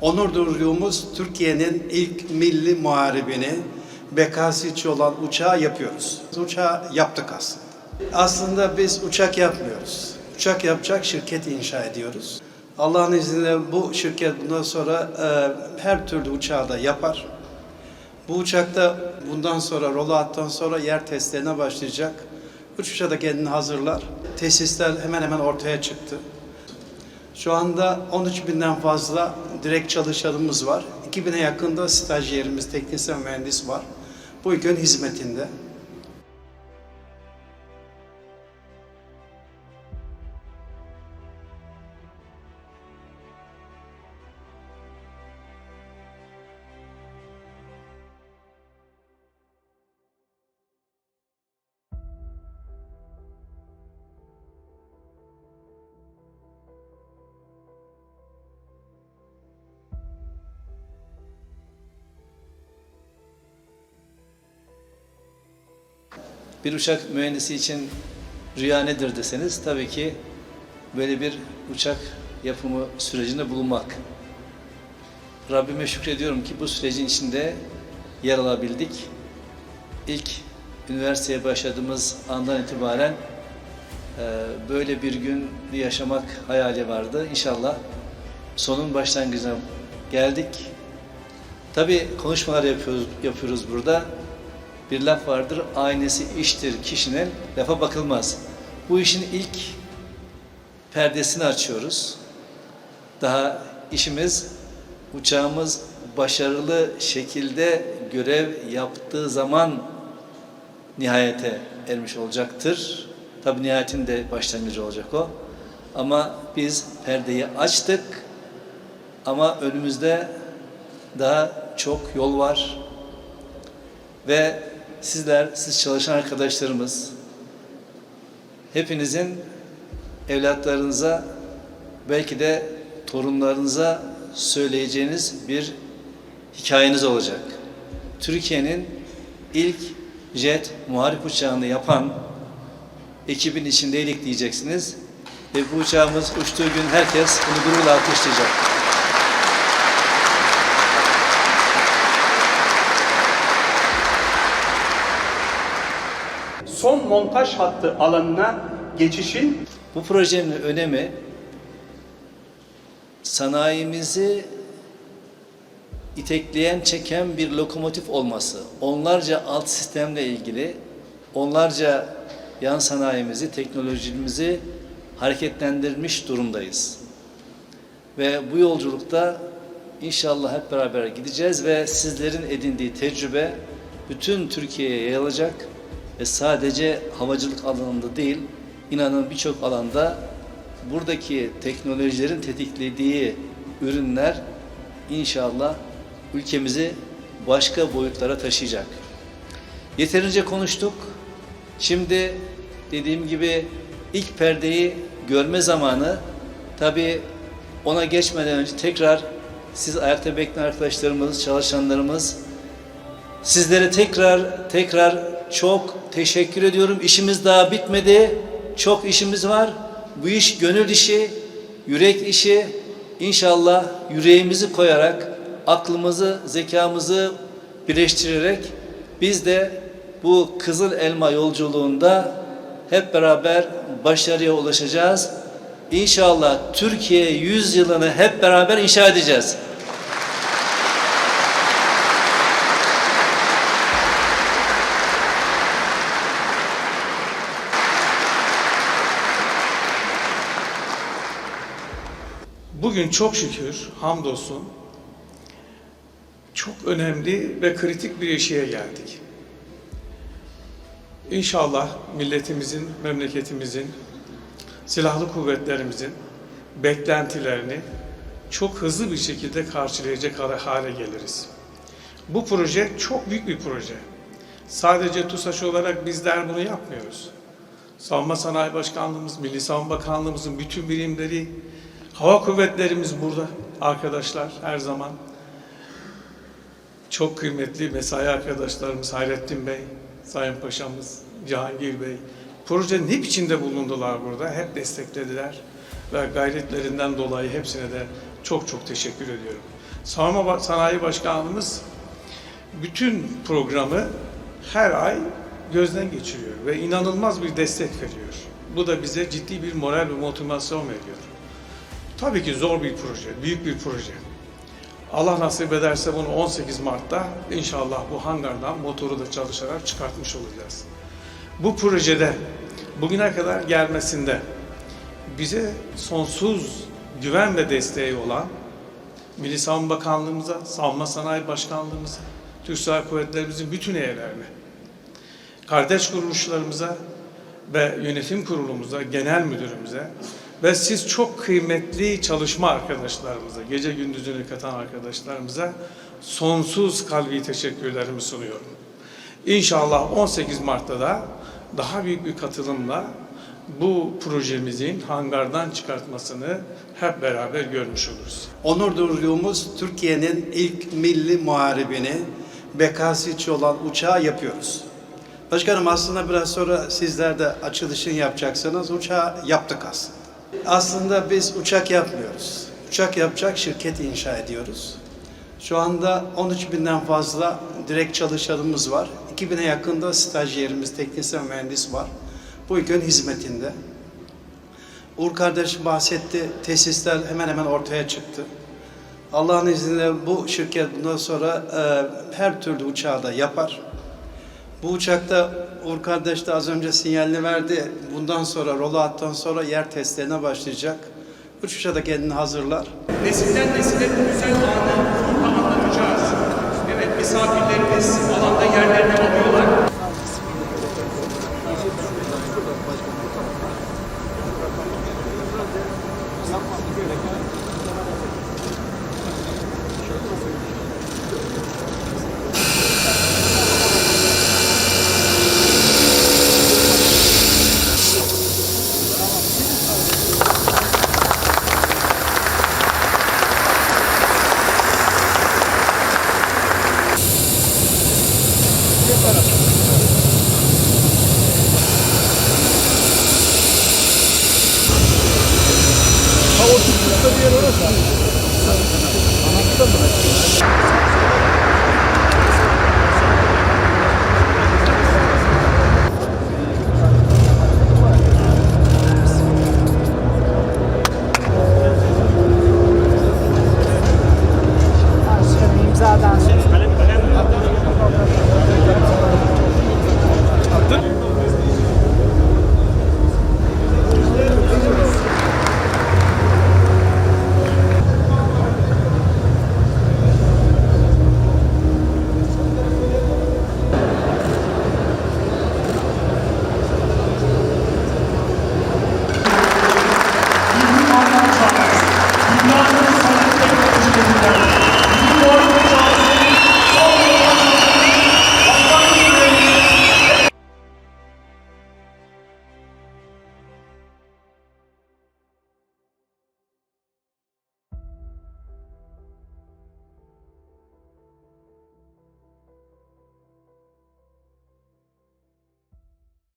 Onur duyduğumuz Türkiye'nin ilk milli muharebini bekasitçi olan uçağı yapıyoruz. Uçağı yaptık aslında. Aslında biz uçak yapmıyoruz. Uçak yapacak şirket inşa ediyoruz. Allah'ın izniyle bu şirket bundan sonra e, her türlü uçağı da yapar. Bu uçakta bundan sonra rollout'tan sonra yer testlerine başlayacak. Uçuşa da kendini hazırlar. Tesisler hemen hemen ortaya çıktı. Şu anda 13 binden fazla direkt çalışanımız var. 2000'e yakında stajyerimiz, teknisyen mühendis var. Bu ülkenin hizmetinde. Bir uçak mühendisi için rüya nedir deseniz tabii ki böyle bir uçak yapımı sürecinde bulunmak. Rabbime şükrediyorum ki bu sürecin içinde yer alabildik. İlk üniversiteye başladığımız andan itibaren e, böyle bir gün yaşamak hayali vardı. İnşallah sonun başlangıcına geldik. Tabii konuşmalar yapıyoruz, yapıyoruz burada. Bir laf vardır, aynesi iştir kişinin, lafa bakılmaz. Bu işin ilk perdesini açıyoruz. Daha işimiz, uçağımız başarılı şekilde görev yaptığı zaman nihayete ermiş olacaktır. Tabi nihayetin de başlangıcı olacak o. Ama biz perdeyi açtık ama önümüzde daha çok yol var. Ve sizler, siz çalışan arkadaşlarımız, hepinizin evlatlarınıza, belki de torunlarınıza söyleyeceğiniz bir hikayeniz olacak. Türkiye'nin ilk jet muharip uçağını yapan ekibin içindeydik diyeceksiniz. Ve bu uçağımız uçtuğu gün herkes bunu gururla alkışlayacak. Son montaj hattı alanına geçişin Bu projenin önemi sanayimizi itekleyen, çeken bir lokomotif olması. Onlarca alt sistemle ilgili, onlarca yan sanayimizi, teknolojimizi hareketlendirmiş durumdayız. Ve bu yolculukta inşallah hep beraber gideceğiz ve sizlerin edindiği tecrübe bütün Türkiye'ye yayılacak ve sadece havacılık alanında değil, inanın birçok alanda buradaki teknolojilerin tetiklediği ürünler inşallah ülkemizi başka boyutlara taşıyacak. Yeterince konuştuk. Şimdi dediğim gibi ilk perdeyi görme zamanı. Tabii ona geçmeden önce tekrar siz ayakta bekleyen arkadaşlarımız, çalışanlarımız sizlere tekrar tekrar çok teşekkür ediyorum. İşimiz daha bitmedi. Çok işimiz var. Bu iş gönül işi, yürek işi. İnşallah yüreğimizi koyarak, aklımızı, zekamızı birleştirerek biz de bu Kızıl Elma yolculuğunda hep beraber başarıya ulaşacağız. İnşallah Türkiye 100 yılını hep beraber inşa edeceğiz. Bugün çok şükür hamdolsun çok önemli ve kritik bir eşiğe geldik. İnşallah milletimizin, memleketimizin, silahlı kuvvetlerimizin beklentilerini çok hızlı bir şekilde karşılayacak hale geliriz. Bu proje çok büyük bir proje. Sadece TUSAŞ olarak bizler bunu yapmıyoruz. Savunma Sanayi Başkanlığımız, Milli Savunma Bakanlığımızın bütün birimleri, hava kuvvetlerimiz burada arkadaşlar her zaman. Çok kıymetli mesai arkadaşlarımız Hayrettin Bey, Sayın Paşamız, Cihangir Bey. Projenin hep içinde bulundular burada, hep desteklediler. ve gayretlerinden dolayı hepsine de çok çok teşekkür ediyorum. Savunma Sanayi Başkanlığımız bütün programı her ay gözden geçiriyor ve inanılmaz bir destek veriyor. Bu da bize ciddi bir moral ve motivasyon veriyor. Tabii ki zor bir proje, büyük bir proje. Allah nasip ederse bunu 18 Mart'ta inşallah bu hangardan motoru da çalışarak çıkartmış olacağız. Bu projede bugüne kadar gelmesinde bize sonsuz güven ve desteği olan Milli Savunma Bakanlığımıza, Savunma Sanayi Başkanlığımıza, Türk Silahlı Kuvvetlerimizin bütün üyelerine, kardeş kuruluşlarımıza ve yönetim kurulumuza, genel müdürümüze ve siz çok kıymetli çalışma arkadaşlarımıza, gece gündüzünü katan arkadaşlarımıza sonsuz kalbi teşekkürlerimi sunuyorum. İnşallah 18 Mart'ta da daha büyük bir katılımla bu projemizin hangardan çıkartmasını hep beraber görmüş oluruz. Onur duyduğumuz Türkiye'nin ilk milli muharebini bekasitçi olan uçağı yapıyoruz. Başkanım aslında biraz sonra sizler de açılışını yapacaksınız. Uçağı yaptık aslında. Aslında biz uçak yapmıyoruz. Uçak yapacak şirket inşa ediyoruz. Şu anda 13 binden fazla direkt çalışanımız var. 2000'e yakında stajyerimiz, teknisyen mühendis var. Bu ülkenin hizmetinde. Uğur kardeş bahsetti. Tesisler hemen hemen ortaya çıktı. Allah'ın izniyle bu şirket bundan sonra e, her türlü uçağı da yapar. Bu uçakta Uğur kardeş de az önce sinyalini verdi. Bundan sonra rollout'tan sonra yer testlerine başlayacak. Uçuşa da kendini hazırlar. Nesilden nesile bu güzel anı anlatacağız. Evet misafirlerimiz alanda yerlerini alıyorlar. 顔を引きずってや。